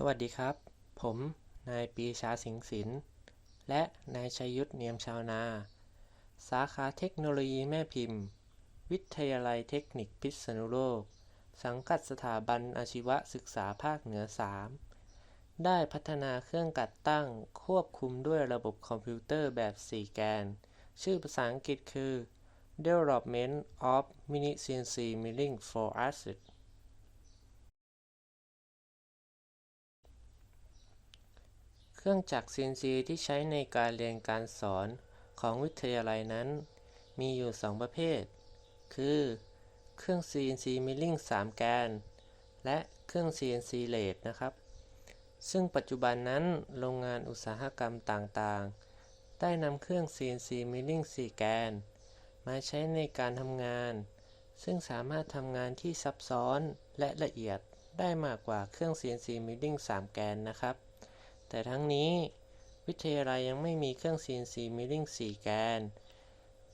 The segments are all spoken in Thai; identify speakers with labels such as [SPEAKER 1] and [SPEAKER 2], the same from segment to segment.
[SPEAKER 1] สวัสดีครับ ผมนายปีชาสิงศิลป์และนายชัยยุทธเนียมชาวนา สาขาเทคโนโลยีแม่พิมพ์ วิทยาลัยเทคนิคพิษณุโลก สังกัดสถาบันอาชีวศึกษาภาคเหนือ 3 ได้พัฒนาเครื่องกัดตั้งควบคุมด้วยระบบคอมพิวเตอร์แบบ 4 แกน ชื่อภาษาอังกฤษคือ Development of Mini CNC Milling for ASIC ครื่องจักร CNC ที่ใช้ในการเรียนการสอนของวิทยาลัยนั้น มีอยู่ 2 ประเภท คือ เครื่อง CNC Milling 3 แกน และเครื่อง CNC Lathe นะครับ ซึ่งปัจจุบันนั้นโรงงานอุตสาหกรรมต่างๆ ได้นำเครื่อง CNC Milling 4 แกน มาใช้ในการทำงาน ซึ่งสามารถทำงานที่ซับซ้อนและละเอียดได้มากกว่าเครื่อง CNC Milling 3 แกนนะครับ แต่ทั้งนี้วิทยาลัยยังไม่มีเครื่อง CNC Milling 4 แกน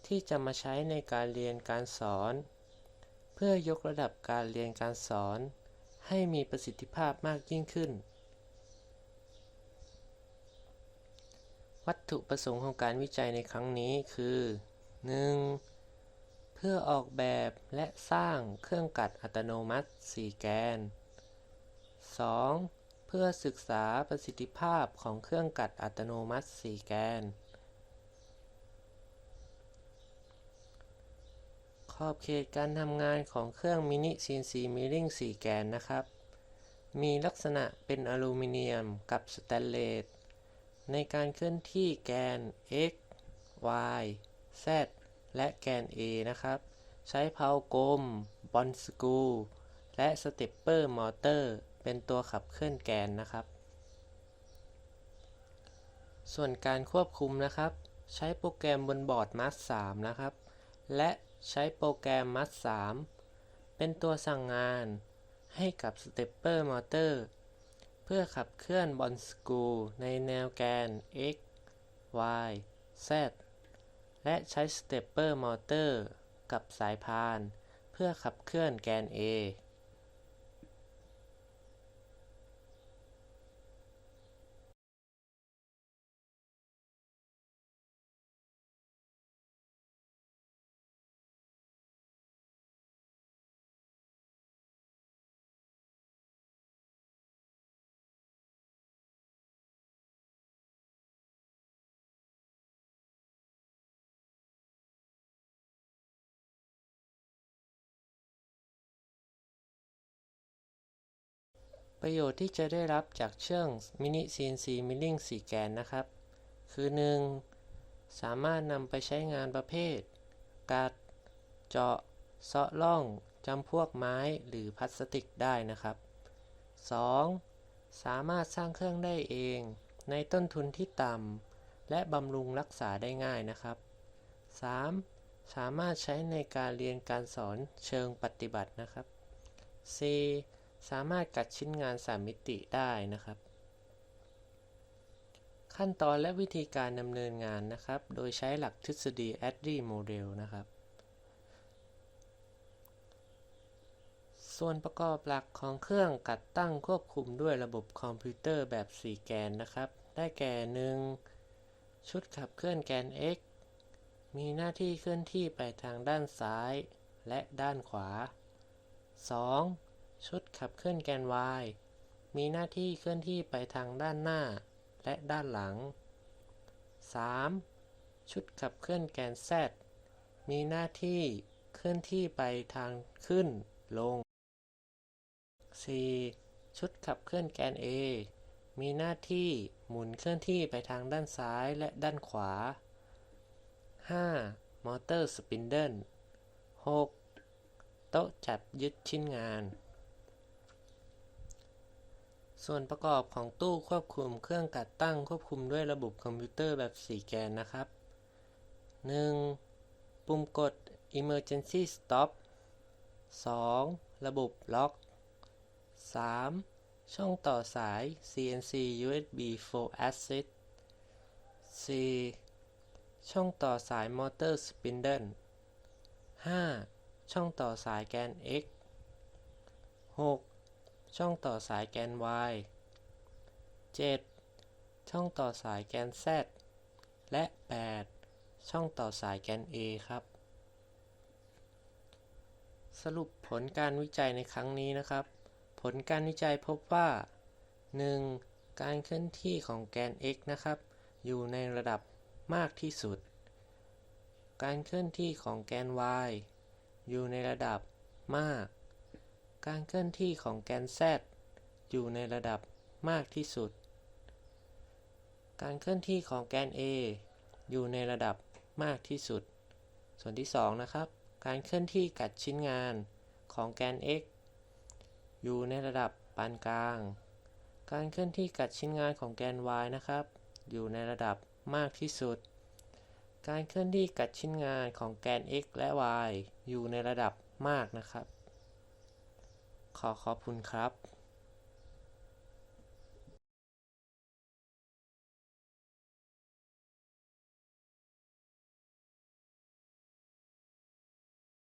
[SPEAKER 1] ที่จะมาใช้ในการเรียนการสอน เพื่อยกระดับการเรียนการสอน ให้มีประสิทธิภาพมากยิ่งขึ้น วัตถุประสงค์ของการวิจัยในครั้งนี้คือ 1. เพื่อออกแบบและสร้างเครื่องกัดอัตโนมัติ 4 แกน 2. เพื่อศึกษาประสิทธิภาพของเครื่องกัดอัตโนมัติ 4 แกน ขอบเขตการทำงานของเครื่องมินิ CNC Milling 4แกนนะครับ มีลักษณะเป็นอลูมิเนียมกับสแตนเลส ในการเคลื่อนที่แกน x y z และแกน a นะครับ ใช้เพากลม บอลสกรูและสเตปเปอร์มอเตอร์ เป็นตัวขับเคลื่อนแกนนะครับ ส่วนการควบคุมนะครับ ใช้โปรแกรมบนบอร์ดมัส3นะครับ และใช้โปรแกรมมัส3เป็นตัวสั่งงานให้กับสเตปเปอร์มอเตอร์เพื่อขับเคลื่อนบอลสกรูในแนวแกน x y z และใช้สเตปเปอร์มอเตอร์กับสายพาน เพื่อขับเคลื่อนแกน A ประโยชน์ที่จะได้รับจากเชื่อง Mini CNC Milling 4 แกนนะครับ คือ 1. สามารถนำไปใช้งานประเภท กัด เจาะเซาะล่องจำพวกไม้หรือพลาสติกได้นะครับ 2. สามารถสร้างเครื่องได้เอง ในต้นทุนที่ต่ำและบำรุงรักษาได้ง่ายนะครับ 3. สามารถใช้ในการเรียนการสอนเชิงปฏิบัตินะครับ 4. สามารถกัดชิ้นงานสามมิติได้นะครับ ขั้นตอนและวิธีการดำเนินงานนะครับ โดยใช้หลักทฤษฎี a d d i Model นะครับ ส่วนประกอบหลักของเครื่องกัดตั้งควบคุมด้วยระบบคอมพิวเตอร์แบบ 4 แกนนะครับ ได้แก่ 1. ชุดขับเคลื่อนแกน x มีหน้าที่เคลื่อนที่ไปทางด้านซ้ายและด้านขวา 2. ชุดขับเคลื่อนแกน y มีหน้าที่เคลื่อนที่ไปทางด้านหน้า และด้านหลัง 3. ชุดขับเคลื่อนแกน z มีหน้าที่เคลื่อนที่ไปทางขึ้น ลง 4. ชุดขับเคลื่อนแกน A มีหน้าที่หมุนเคลื่อนที่ไปทางด้านซ้ายและด้านขวา 5. มอเตอร์สปินเดิล 6. โต๊ะจับยึดชิ้นงาน ส่วนประกอบของตู้ควบคุมเครื่องกัดตั้งควบคุมด้วยระบบคอมพิวเตอร์แบบ 4 แกนนะครับ 1. ปุ่มกด Emergency Stop 2. ระบบล็อก 3. ช่องต่อสาย CNC USB 4 Access 4. ช่องต่อสายมอเตอร์สปินเดิล 5. ช่องต่อสายแกน X 6. ช่องต่อสายแกน Y 7 ช่องต่อสายแกน Z และ 8 ช่องต่อสายแกน A ครับ สรุปผลการวิจัยในครั้งนี้นะครับ ผลการวิจัยพบว่า 1. การเคลื่อนที่ของแกน x นะครับ อยู่ในระดับมากที่สุด การเคลื่อนที่ของแกน y อยู่ในระดับมาก การเคลื่อนที่ของแกน z อยู่ในระดับมากที่สุด การเคลื่อนที่ของแกน a อยู่ในระดับมากที่สุด ส่วนที่ 2 นะครับ การเคลื่อนที่กัดชิ้นงานของแกน x อยู่ในระดับปานกลาง การเคลื่อนที่กัดชิ้นงานของแกน y นะครับ อยู่ในระดับมากที่สุด การเคลื่อนที่กัดชิ้นงานของแกน x และ y อยู่ในระดับมากนะครับ ขอขอบคุณครับ